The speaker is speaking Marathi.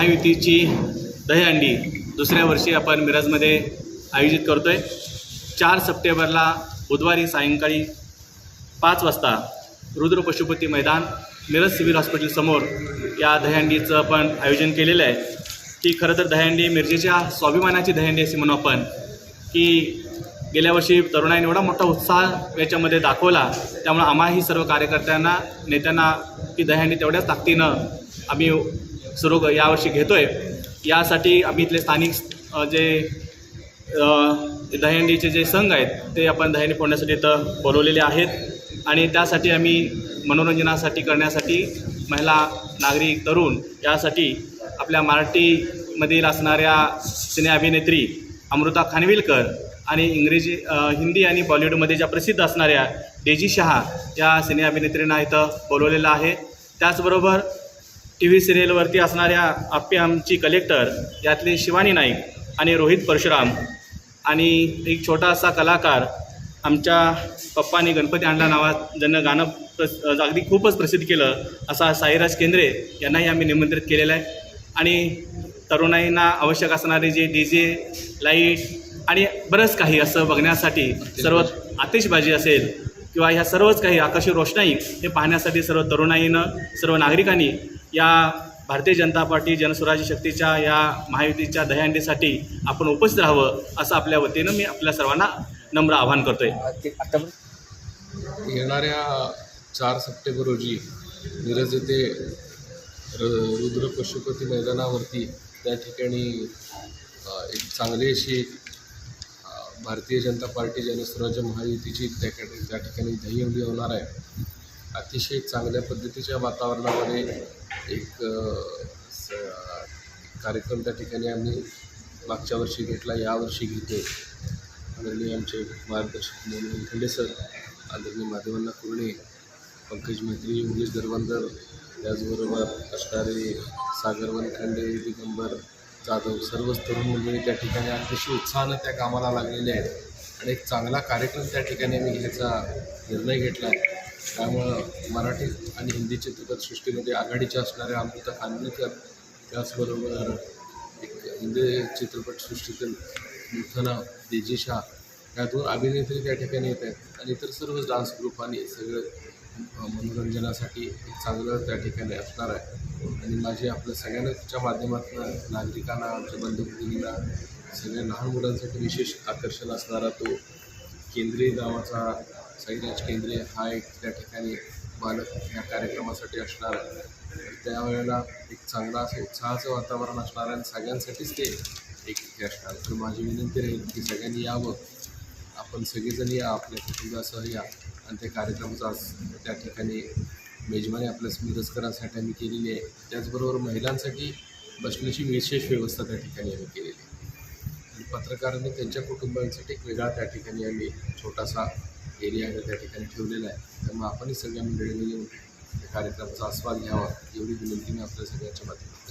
महायुतीची दहीहंडी दुसऱ्या वर्षी आपण मिरजमध्ये आयोजित करतो आहे चार सप्टेंबरला बुधवारी सायंकाळी पाच वाजता रुद्र पशुपती मैदान मिरज सिव्हिल हॉस्पिटलसमोर या दहीहंडीचं आपण आयोजन केलेलं आहे. की खरं तर दहीहंडी मिरजेच्या स्वाभिमानाची दहीहंडी असे म्हणू आपण की गेल्या वर्षी तरुणाईने एवढा मोठा उत्साह याच्यामध्ये दाखवला त्यामुळे आम्हाही सर्व कार्यकर्त्यांना नेत्यांना की दहीहंडी तेवढ्याच ताकदीनं आम्ही सुरू यावर्षी घेतो आहे यासाठी आम्ही इथले स्थानिक जे दहंडीचे जे संघ आहेत ते आपण दहंडी फोडण्यासाठी इथं बोलवलेले आहेत. आणि त्यासाठी आम्ही मनोरंजनासाठी करण्यासाठी महिला नागरिक तरुण यासाठी आपल्या मराठीमधील असणाऱ्या सिने अभिनेत्री अमृता खानविलकर आणि इंग्रजी हिंदी आणि बॉलिवूडमध्ये ज्या प्रसिद्ध असणाऱ्या डेजी शहा या सिने अभिनेत्रींना इथं बोलवलेलं आहे. त्याचबरोबर टी व्ही सिरियलवरती असणाऱ्या आप्पे आमची कलेक्टर यातले शिवानी नाईक आणि रोहित परशुराम आणि एक छोटासा कलाकार आमच्या पप्पानी गणपती आणला नावात ज्यांना गाणं प्रस अगदी खूपच प्रसिद्ध केलं असा साईराज केंद्रे यांनाही आम्ही निमंत्रित केलेलं आहे. आणि तरुणाईंना आवश्यक असणारे जे डी जे लाइट आणि बरंच काही असं बघण्यासाठी सर्व आतिषबाजी असेल किंवा ह्या सर्वच काही आकाशी रोषणाई हे पाहण्यासाठी सर्व तरुणाईनं सर्व नागरिकांनी या भारतीय जनता पार्टी जनस्वराज्य शक्तीच्या या महायुतीच्या दहीहंडीसाठी आपण उपस्थित राहावं असं आपल्या वतीनं मी आपल्या सर्वांना नम्र आवाहन करतो आहे येणाऱ्या चार सप्टेंबर रोजी मिरज येथे र रुद्र पशुपती मैदानावरती त्या ठिकाणी एक चांगली अशी भारतीय जनता पार्टी जनस्वराज्य महायुतीची त्या त्या ठिकाणी दहीहंडी होणार आहे. अतिशय चांगल्या पद्धतीच्या वातावरणामध्ये एक स- कार्यक्रम त्या ठिकाणी आम्ही मागच्या वर्षी घेतला यावर्षी घेतो आदरणीय आमचे मार्गदर्शक म्हणून खंडे सर आदरणीय माधवन्ना कुर्णे पंकज मैत्री योगेश दरवंदर त्याचबरोबर असणारे सागर वनखंडे दिगंबर जाधव सर्वच तरुण मंडळी त्या ठिकाणी अतिशय उत्साहानं त्या कामाला लागलेले आहेत. आणि एक चांगला कार्यक्रम त्या ठिकाणी आम्ही घ्यायचा निर्णय घेतला आहे. त्यामुळं मराठी आणि हिंदी चित्रपटसृष्टीमध्ये आघाडीच्या असणाऱ्या अमृता खानविलकर त्याचबरोबर एक हिंदी चित्रपटसृष्टीतील मुथना देजी शाह या दोन अभिनेत्री त्या ठिकाणी येत आहेत. आणि इतर सर्व डान्स ग्रुप आणि सगळं मनोरंजनासाठी एक चांगलं त्या ठिकाणी असणार आहे. आणि माझी आपल्या सगळ्यांच्या माध्यमातून नागरिकांना आमच्या बंधुभगिनींना सगळ्या लहान मुलांसाठी विशेष आकर्षण असणारा तो केंद्रीय गावाचा साईराज केंद्रे हा एक त्या ठिकाणी बालक या कार्यक्रमासाठी असणार आहे. त्यावेळेला एक चांगला असं उत्साहाचं वातावरण असणार आहे आणि सगळ्यांसाठीच ते एक हे असणार तर माझी विनंती राहील की सगळ्यांनी यावं. आपण सगळेजण या आपल्या कुटुंबासह या आणि त्या कार्यक्रमाचा त्या ठिकाणी मेजवानी आपल्या मिरजकरांसाठी आम्ही केलेली आहे. त्याचबरोबर महिलांसाठी बसण्याची विशेष व्यवस्था त्या ठिकाणी आम्ही केलेली आहे. आणि पत्रकारांनी त्यांच्या कुटुंबांसाठी एक वेगळा त्या ठिकाणी आम्ही छोटासा एरिया त्या ठिकाणी ठेवलेला आहे. त्यामुळे आपणही सगळ्या मंडळींनी येऊन त्या कार्यक्रमाचा आस्वाद घ्यावा एवढी विनंती मी आपल्या सगळ्यांच्या माध्यमातून